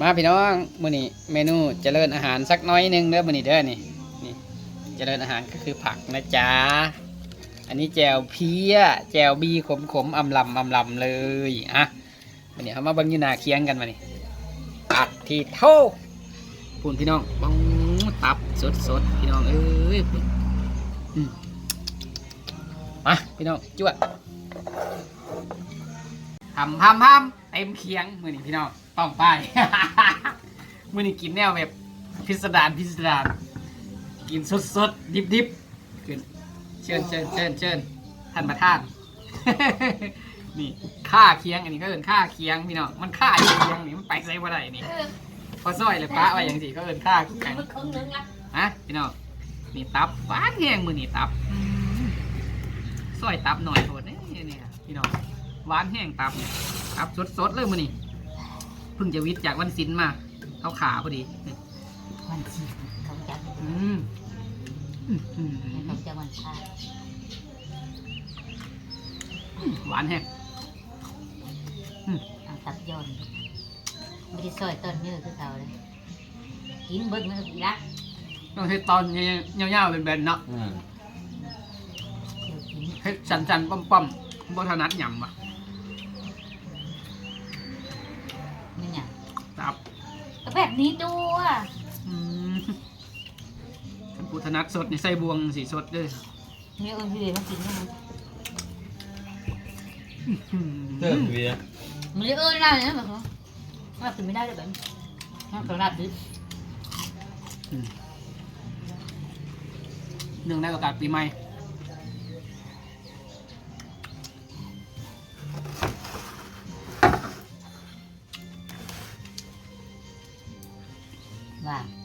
มาพี่น้องมื้อนี้เมนูเจริญอาหารสักน้อยหนึงเด้อมื้อนี้เด้อนี่นี่เจริญอาหารก็คือผักนะจ๊ะอันนี้แจวเพี้ยแจวบีขมขมๆอำลำอำลำเลยอะมื้อนี้เอามาบิ่งยูนาเคียงกันมานี่ตัดที่เท่าปุ่นพี่น้องบ้องตับสดสดพี่น้องเอ้ยปุ่นอืมมาพี่น้องจวด ทำทำทำเต็มเคียงมือนี่พี่น้องต้องไป มือนี่กินแนวแบบพิสดารพิสดารกินสดสดดิบดิบๆขึ้นเชิญเชิญเชิญเชิญท่านประธาน นี่ค่าเคียงอันนี้ก็เอินค่าเคียงพี่น้องมันค่าอยู่เคียงนี่มันไปใส่บ่ได้นี่พอซอยเลยป้าไว้อย่างสิก็เอินค่าเคียงมันครึ่งนึงละฮะพี่น้องนี่ตับหวานแห้งมือนี่ตับอืมซอยตับหน่อยโทษเนี่ยเนี่ยพี่น้อง หวานแห้งตับเนี่ยตับสดๆเลยมือนี่เพิ่งจะวิทย์จากวันศิลป์มาเขาขาพอดีนี่วันชีเขาจะอืมอืมอืมเขาจะวันชาหวานแห้งทางตัดยอนไม่ได้ซอยต้นเนื้อคือเขาเลยกินเบิ้งเนื้ออีละต้องเฮ็ดตอนเงี้ยาวๆเป็นแบนๆเนาะอืมเดี๋ยวกินเฮ็ดสันๆป้อมๆบ่ถนัดหยำอะ ก็แบบนี้ตัวอืมท่านผู้ถนัดสดนี่ใส่บวงสีสดเด้วยมีอื่นที่มากินมั้ยเติมเวียมันเอื่นได้นะแบบว่าว่ากินไม่ได้เลยแบบน่าสำหรับดิเนื่องในโอกาสปีใหม่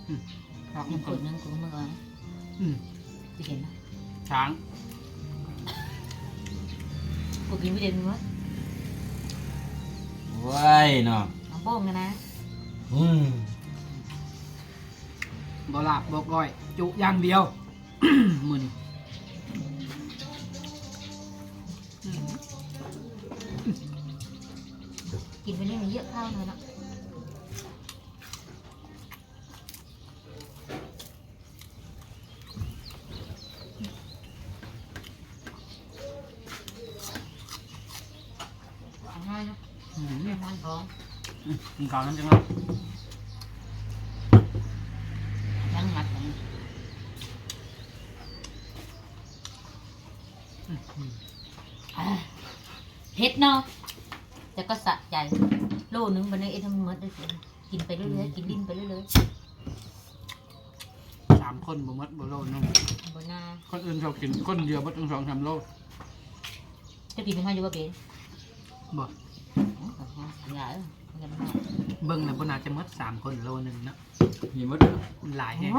ว่าครับยังคนนึงกูมืออืมจะเห็นนะช้างกูกินไม่เด่นมั้ยว้ายเนาะเอาโป้งกันนะอืมบลาบบอกก้อย จุอย่างเดียว มือนี่อืมกินไปนี่มันเยอะข้าวเลยเนาะ ง่ายเนาะ อืม ไม่มันท้อง กินข้าวนั้นจังเลยยังมัดอย่างนี้อ่าเผ็ดเนาะแต่ก็สะใจ โลนึงบันนี้เอ็ทำมัดได้สิกินไปเรื่อยๆกินลิ้นไปเรื่อยสามคนบ่หมดบ่โลนึงๆบนหน้าคนอื่นเขากินคนเดียวบ่ต้องสองสามโลจะกินยังไงอยู่ว่าเป็นบ่ใหญ่ ยังไม่เบิ่งน่ะบ่น่าจะหมดสามคนโลนึงเนาะมีมดมันหลายแฮง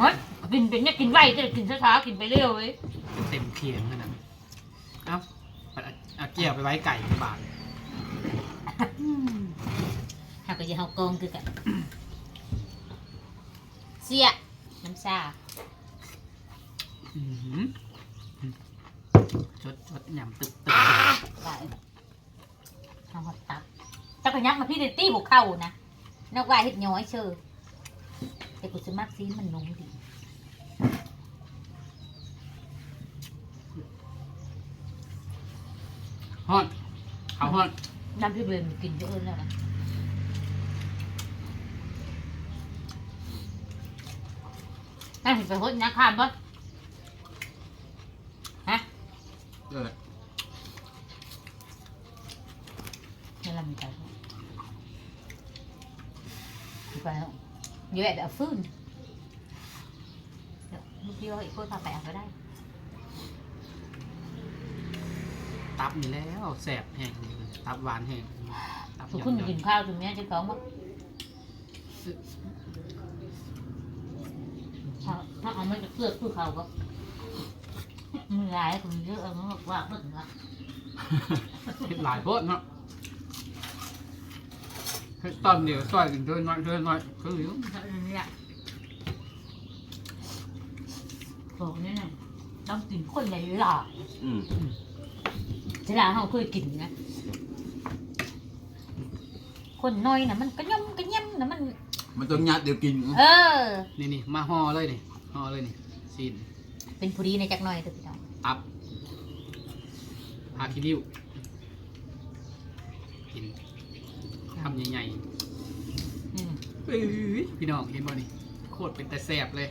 มัดกินเป็นเนี่ยกินไวแต่กินช้าๆกินไปเร็วเว้ยเต็มเคียงขนาดนั้นเอ้าเอาเอาเกี่ยวไปไว้ไก่บาทหากก็จะเฮากองคือกันเสียน้ำชาอื้อหือจดจดหยำตึกตึกได้ทำหัดตับ จักรยักมาพี่เดตี้บุกเข้านะนกว่าเห็ดย้อยเชอแต่กูจะมักซีมันนุ่มดีฮอดเขาฮอดน้ำพี่เบนกินเยอะแล้วนะน่าเห็นไปหดนักข้ามปะฮะเออ นี่เรามีใจไปแล้วเยอะแบบฟื้นเดี๋ยวลูกเดียวอีก คนพาไปเอาไปได้ตับนี่แล้วแสบแห้งเลยตับหวานแห้งตับทุกยำคนกินยำข้าวถึงแม้จะท้องว่าถ้าเอาไม่จะเกลือคือเขาก็มีหลายคนเยอะเอามาบอกว่าเพิ่งละเฮ็ดหลายโพดเนาะ เฮ็ดตอนเดียวซอยกันเดินน้อยเดินน้อยคืออยู่เนี่ยบอกนี่นะต้องกินคนใหญ่หล่ะอืมเวลาเขาเคยกินนะ คนน้อยนะมันกระยำกระยำแล้วมัน มันต้องยัดเดี๋ยวกิน เออ นี่นี่มาห่อเลยนี่ห่อเลยนี่ซีนเป็นผู้ดีในจักหน่อยเถอะพี่น้องตับพาคิริวกิน ทำใหญ่อืมๆเอ้ยพี่น้องเห็นบ่นี่โคตรเป็นแต่แสบเลย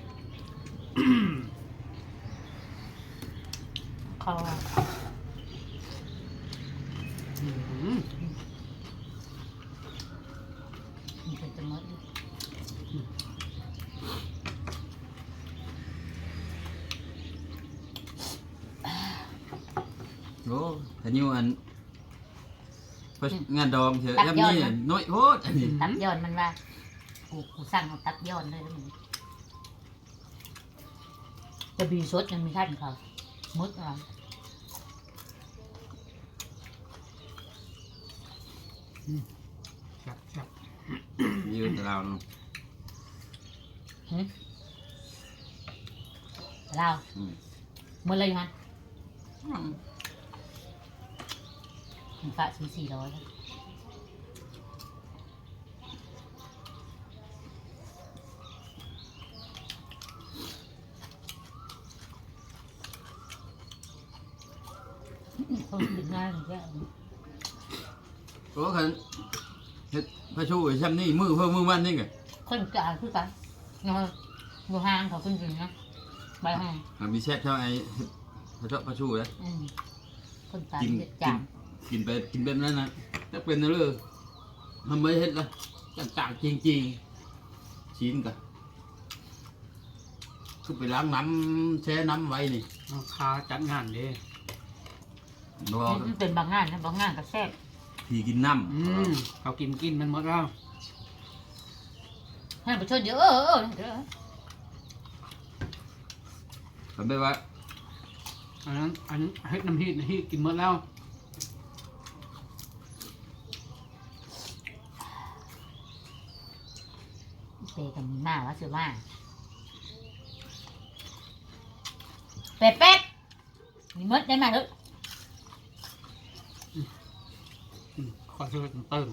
คออื้อหือมันเป็นจะมดโอ้ถ้าอยู่อัน เพราะงานดองเถอะแล้วนี่น้อยโคตรอันนี้ตับย้อนมันว่ากูกูสั่งเอาตับย้อนเลยแล้วมันจะบีสดยังมีท่านเขามดอะไรครับครับอยู่แต่เราเนาะหึเราอืม เมื่อไรมั นมันฝากซื้อสี่ร้อยคนกินง่ายเหมือนกันโอ้คันเฮ็ดพระชูไอ้ช่ำนี่มือเพิ่มมือมันนี่ไงคนกลางคือกันเนาะอยู่ห้างเขาขึ้นกินนะใบห้างมันมีแซ่บเท่าไอ้พระชอบพระชูเลยอืมคนกลางกินเด็ดกิจานง กินไปกินแบบนั้นนะจะเป็นนะเลยทำไมเฮ็ดล่ะต่างๆจริงๆชิ้นกันคือไปล้างน้ำแช่น้ำไว้นี่เอาคาจัดงานเด้รอมันเป็นบางงานนะบางงานก็แซ่บพี่กินน้อืมเขากินกินมันหมดแล้วให้ไปชดเยอะเออเออเออำทำไปว่าอันนั้นอันนั้นเฮ็ดน้ำฮีดน้ำฮีดกินหมดแล้ว เปย์กันมากว่าซื้อมาเป็ดเป็ดมีมดได้มาเถอะอืมขอช่วยเติม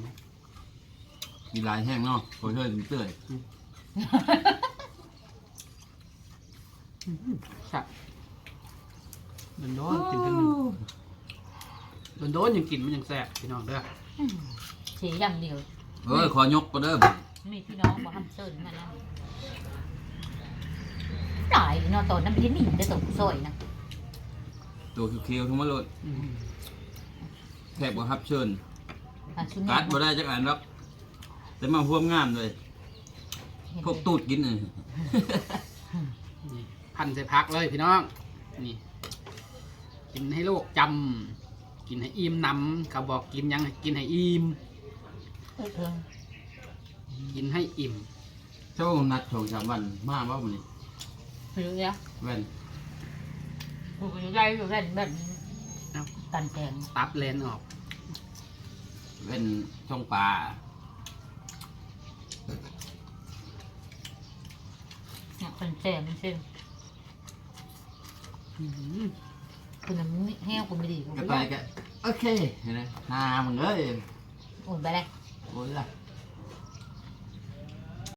มีลายแห้งเนาะโคช่วยเตื้อยสับโดนโดนกินทั้งหนึ่งโดนโดนยังกินมันยังแสบพี่น้องเด้ออืมเสียอย่างเดียวเอ้ยขอยกก็เด้อ มีพี่น้องบอกทำเชิญมานะหลายเนาะตอนนั้นไม่ได้หนีได้ตกซอยนะตัวเคียวๆทั้งหมดเลยอืมแทบบ่ฮับเชิญทางชุนกัดบ่ได้จักอันหรอกแต่มาร่วมงานเลยพวกตูดกินเลยนี่พันใส่พักเลยพี่น้อง นี่ กินให้โลกจำ กินให้อิ่มหนำเขาบอกกินยังกินให้อิ่ม เออเพิ่ง กินให้อิ่ม เจ้านัดสองสามวันมาว่าวันนี้ไปดูเนี่ยแว่นกูไปไล่อยู่แบบแบบกันแกงตับเลนออก แว่นช่องปลาเนี่ยกันแกงมันเช่นอื้อหือคุณน้ำแห้วคุณไม่ดีกูก็ไม่ไปได้ก็โอเคเห็นไหมหามึงเอ้ยโอ้ยไปเลย โอ้ยล่ะ